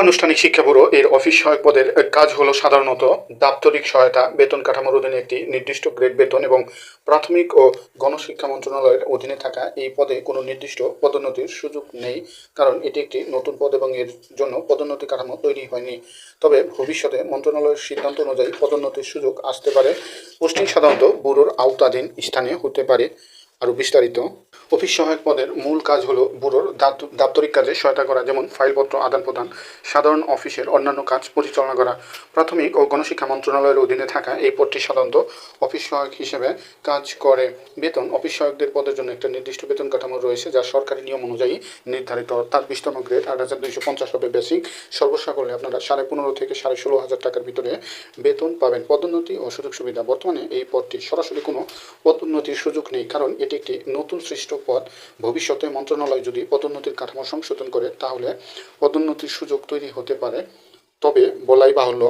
উপানুষ্ঠানিক শিক্ষা ব্যুরো এর অফিস সহায়ক পদের কাজ হলো সাধারণত দাপ্তরিক সহায়তা, বেতন কাঠামোর অধীনে একটি নির্দিষ্ট গ্রেড বেতন এবং প্রাথমিক ও গণশিক্ষা মন্ত্রণালয়ের অধীনে থাকা এই পদে কোনো নির্দিষ্ট পদোন্নতির সুযোগ নেই, কারণ এটি একটি নতুন পদ এবং এর জন্য পদোন্নতি কাঠামো তৈরি হয়নি। তবে ভবিষ্যতে মন্ত্রণালয়ের সিদ্ধান্ত অনুযায়ী পদোন্নতির সুযোগ আসতে পারে। পোস্টিং সাধারণত ব্যুরোর আওতাধীন স্থানে হতে পারে। আরও বিস্তারিত অফিস সহায়ক পদের মূল কাজ হলো ব্যুরোর দাপ্ত- দাপ্তরিক কাজে সহায়তা করা, যেমন ফাইলপত্র আদান প্রদান, সাধারণ অফিসের অন্যান্য কাজ পরিচালনা করা। প্রাথমিক ও গণশিক্ষা মন্ত্রণালয়ের অধীনে থাকা এই পদটি সাধারণত অফিস সহায়ক হিসেবে কাজ করে। বেতন, অফিস সহায়কদের পদের জন্য একটা নির্দিষ্ট বেতন কাঠামো রয়েছে, যা সরকারি নিয়ম অনুযায়ী নির্ধারিত। তার বিশতম গ্রেড, আট হাজার দুইশো পঞ্চাশ হবে বেসিক। সর্বসা করলে আপনারা সাড়ে পনেরো থেকে সাড়ে ষোলো হাজার টাকার ভিতরে বেতন পাবেন। পদোন্নতি ও সুযোগ সুবিধা। বর্তমানে এই পদটি সরাসরি কোনো পদোন্নতির সুযোগ নেই, কারণ এটি একটি নতুন সৃষ্ট পদ ভবিষ্যতে মন্ত্রণালয় যদি পদোন্নতির কাঠামো সংশোধন করে, তাহলে পদোন্নতির সুযোগ তৈরি হতে পারে। তবে বলাই বাহুল্য,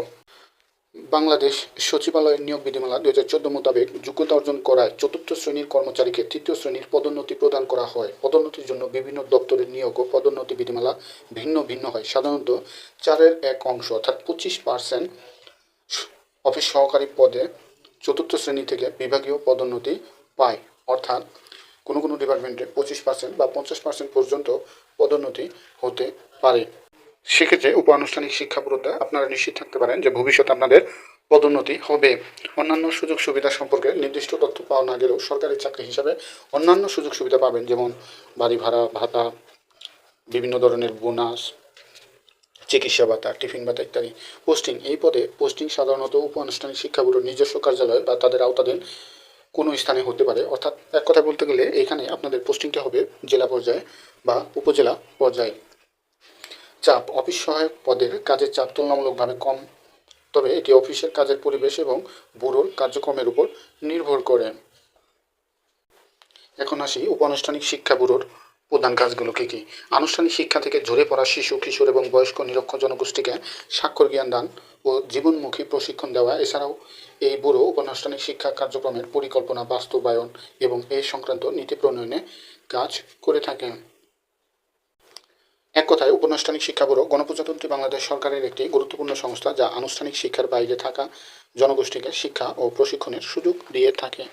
বাংলাদেশ সচিবালয়ের নিয়োগ বিধিমালা দুই হাজার চোদ্দ মোতাবেক যোগ্যতা অর্জন করায় চতুর্থ শ্রেণির কর্মচারীকে তৃতীয় শ্রেণির পদোন্নতি প্রদান করা হয়। পদোন্নতির জন্য বিভিন্ন দপ্তরের নিয়োগ ও পদোন্নতি বিধিমালা ভিন্ন ভিন্ন হয়। সাধারণত চারের এক অংশ, অর্থাৎ পঁচিশ পার্সেন্ট অফিস সহকারী পদে চতুর্থ শ্রেণি থেকে বিভাগীয় পদোন্নতি পায়। অর্থাৎ কোনো কোনো ডিপার্টমেন্টে পঁচিশ পার্সেন্ট বা পঞ্চাশ পার্সেন্ট পর্যন্ত পদোন্নতি হতে পারে। সেক্ষেত্রে উপানুষ্ঠানিক শিক্ষা ব্যুরোতে আপনারা নিশ্চিত থাকতে পারেন যে ভবিষ্যতে আপনাদের পদোন্নতি হবে। অন্যান্য সুযোগ সুবিধা সম্পর্কে নির্দিষ্ট তথ্য পাওয়া না গেলেও সরকারি চাকরি হিসাবে অন্যান্য সুযোগ সুবিধা পাবেন, যেমন বাড়ি ভাড়া, ভাতা, বিভিন্ন ধরনের বোনাস, চিকিৎসা ভাতা, টিফিন ভাতা ইত্যাদি। পোস্টিং, এই পদে পোস্টিং সাধারণত উপানুষ্ঠানিক শিক্ষা ব্যুরোর নিজস্ব কার্যালয় বা তাদের আওতাধীন কোনো স্থানে হতে পারে। অর্থাৎ এক কথা বলতে গেলে এখানে আপনাদের পোস্টিংটা হবে জেলা পর্যায়ে বা উপজেলা পর্যায়ে। চাপ অফিস সহায়ক পদের কাজের চাপ তুলনামূলকভাবে কম, তবে এটি অফিসের কাজের পরিবেশ এবং ব্যুরোর কার্যক্রমের উপর নির্ভর করে। এখন আসি উপানুষ্ঠানিক শিক্ষা ব্যুরোর প্রধান কাজগুলো কী কী? আনুষ্ঠানিক শিক্ষা থেকে ঝরে পড়া শিশু, কিশোর এবং বয়স্ক নিরক্ষ জনগোষ্ঠীকে স্বাক্ষর জ্ঞান দান ও জীবনমুখী প্রশিক্ষণ দেওয়া। এছাড়াও এই ব্যুরো উপানুষ্ঠানিক শিক্ষা কার্যক্রমের পরিকল্পনা, বাস্তবায়ন এবং এ সংক্রান্ত নীতি প্রণয়নে কাজ করে থাকে। এক কথায় উপানুষ্ঠানিক শিক্ষা ব্যুরো গণপ্রজাতন্ত্রী বাংলাদেশ সরকারের একটি গুরুত্বপূর্ণ সংস্থা, যা আনুষ্ঠানিক শিক্ষার বাইরে থাকা জনগোষ্ঠীকে শিক্ষা ও প্রশিক্ষণের সুযোগ দিয়ে থাকে।